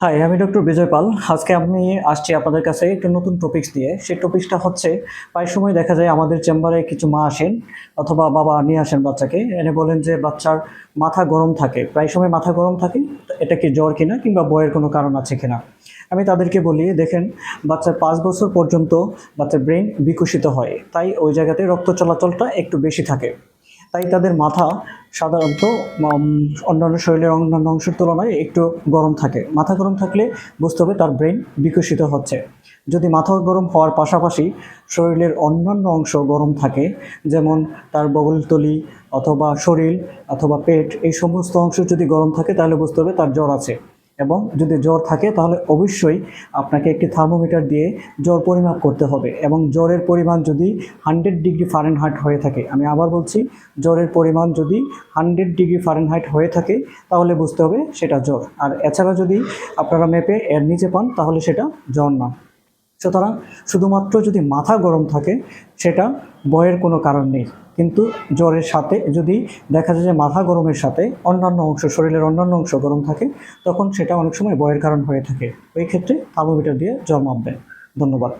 High আমি doctor বিজয় পাল আজকে আমি আসছি আপনাদের কাছে একটা নতুন টপিকস দিয়ে। সেই টপিকসটা হচ্ছে, প্রায় সময় দেখা যায় আমাদের চেম্বারে কিছু মা আসেন অথবা বাবা নিয়ে আসেন বাচ্চাকে। এনে বলেন যে, বাচ্চার মাথা গরম থাকে। প্রায় সময় মাথা গরম থাকে, এটা কি জ্বর কিনা কিংবা বয়ের কোনো কারণ আছে কিনা? আমি তাদেরকে বলি, দেখেন, বাচ্চার পাঁচ বছর পর্যন্ত বাচ্চার ব্রেন বিকশিত হয়। তাই ওই জায়গাতে রক্ত চলাচলটা একটু বেশি থাকে। তাই তাদের মাথা সাধারণত অন্যান্য শরীরের অন্যান্য অংশের তুলনায় একটু গরম থাকে। মাথা গরম থাকলে বুঝতে হবে তার ব্রেন বিকশিত হচ্ছে। যদি মাথা গরম হওয়ার পাশাপাশি শরীরের অন্যান্য অংশ গরম থাকে, যেমন তার বগলতলি অথবা শরীর অথবা পেট, এই সমস্ত অংশ যদি গরম থাকে, তাহলে বুঝতে হবে তার জ্বর আছে। এবং যদি জ্বর থাকে, তাহলে অবশ্যই আপনাকে একটি থার্মোমিটার দিয়ে জ্বর পরিমাপ করতে হবে এবং জ্বরের পরিমাণ যদি হান্ড্রেড ডিগ্রি ফারেনহাইট হয়ে থাকে, আমি আবার বলছি, জ্বরের পরিমাণ যদি হান্ড্রেড ডিগ্রি ফারেনহাইট হয়ে থাকে, তাহলে বুঝতে হবে সেটা জ্বর। আর এছাড়া যদি আপনারা মেপে এর নিচে পান, তাহলে সেটা জ্বর না। সুতরাং শুধুমাত্র যদি মাথা গরম থাকে, সেটা বয়ের কোনো কারণ নেই। কিন্তু জ্বরের সাথে যদি দেখা যায় যে মাথা গরমের সাথে অন্যান্য অংশ, শরীরের অন্যান্য অংশ গরম থাকে, তখন সেটা অনেক সময় বয়ের কারণ হয়ে থাকে। ওই ক্ষেত্রে থার্মোমিটার দিয়ে জ্বর মাপবেন। ধন্যবাদ।